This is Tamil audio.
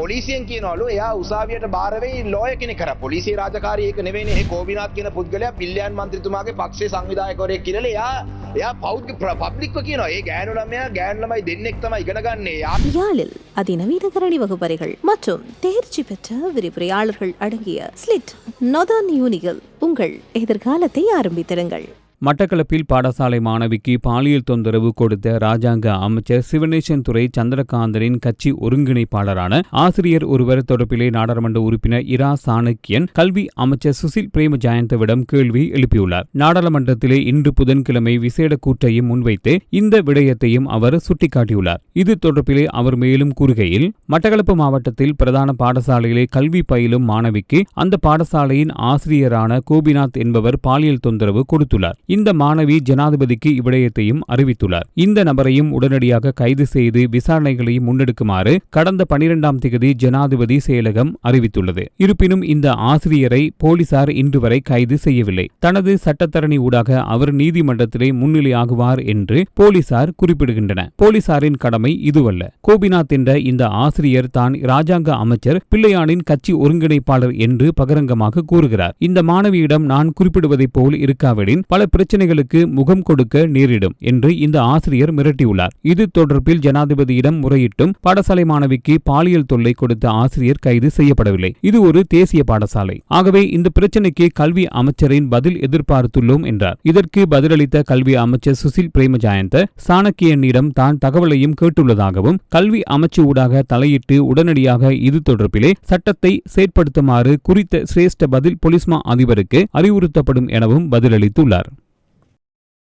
පොලිසියෙන් කියනවලු එයා උසාවියට බාරවෙයි ලෝය කෙනෙක් කර පොලිසිය රාජකාරී ඒක නෙවෙයිනේ මේ කෝබිනාත් කියන පුද්ගලයා පිල්ලියන් මන්ත්‍රීතුමාගේ පක්ෂයේ සංවිධායකවරයෙක් කියලා එයා එයා පෞද්ග පබ්ලික්ව කියනවා ඒ ගෑනු ළමයා ගෑනු ළමයි දෙන්නෙක් තමයි ඉගෙන ගන්නේ යා யாழில் அதிநவீன கரணி வகுப்பறைகள் மற்றும் தேர்ச்சி பெற்ற விரிவுரையாளர்கள் அடங்கிய ஸ்லிட் நொதான் யூனியில் உங்கள் எதிர்காலத்தை ஆரம்பித்திருங்கள் மட்டக்களப்பில் பாடசாலை மாணவிக்கு பாலியல் தொந்தரவு கொடுத்த ராஜாங்க அமைச்சர் சிவனேசன் துறை சந்திரகாந்தனின் கட்சி ஒருங்கிணைப்பாளரான ஆசிரியர் ஒருவர் தொடர்பிலே நாடாளுமன்ற உறுப்பினர் இரா சாணக்கியன் கல்வி அமைச்சர் சுசில் பிரேம ஜெயந்தவிடம் கேள்வி எழுப்பியுள்ளார். நாடாளுமன்றத்திலே இன்று புதன்கிழமை விசேட கூற்றையும் முன்வைத்து இந்த விடயத்தையும் அவர் சுட்டிக்காட்டியுள்ளார். இது தொடர்பிலே அவர் மேலும் கூறுகையில் மட்டக்களப்பு மாவட்டத்தில் பிரதான பாடசாலையிலே கல்வி பயிலும் மாணவிக்கு அந்த பாடசாலையின் ஆசிரியரான கோபிநாத் என்பவர் பாலியல் தொந்தரவு கொடுத்துள்ளார். இந்த மாணவி ஜனாதிபதிக்கு இவ்விடயத்தையும் அறிவித்துள்ளார். இந்த நபரையும் உடனடியாக கைது செய்து விசாரணைகளையும் முன்னெடுக்குமாறு கடந்த பனிரெண்டாம் தேதி ஜனாதிபதி செயலகம் அறிவித்துள்ளது. இருப்பினும் இந்த ஆசிரியரை போலீசார் இன்று வரை கைது செய்யவில்லை. தனது சட்டத்தரணி ஊடாக அவர் நீதிமன்றத்திலே முன்னிலையாகுவார் என்று போலீசார் குறிப்பிடுகின்றன போலீசாரின் கடமை இதுவல்ல. கோபிநாத் என்ற இந்த ஆசிரியர் தான் ராஜாங்க அமைச்சர் பிள்ளையானின் கட்சி ஒருங்கிணைப்பாளர் என்று பகிரங்கமாக கூறுகிறார். இந்த மாணவியிடம் நான் குறிப்பிடுவதைப் போல் இருக்காவிடின் பல பிரச்சனைகளுக்கு முகம் கொடுக்க நேரிடும் என்று இந்த ஆசிரியர் மிரட்டியுள்ளார். இது தொடர்பில் ஜனாதிபதியிடம் முறையிட்டும் பாடசாலை மாணவிக்கு பாலியல் தொல்லை கொடுத்த ஆசிரியர் கைது செய்யப்படவில்லை. இது ஒரு தேசிய பாடசாலை. ஆகவே இந்த பிரச்சனைக்கு கல்வி அமைச்சரின் பதில் எதிர்பார்த்துள்ளோம் என்றார். இதற்கு பதிலளித்த கல்வி அமைச்சர் சுசில் பிரேமஜாயந்த சாணக்கியனிடம் தான் தகவலையும் கேட்டுள்ளதாகவும் கல்வி அமைச்சு ஊடாக தலையிட்டு உடனடியாக இது தொடர்பிலே சட்டத்தை செயற்படுத்துமாறு குறித்த சிரேஷ்ட பதில் பொலிஸ்மா அதிபருக்கு அறிவுறுத்தப்படும் எனவும் பதிலளித்துள்ளார்.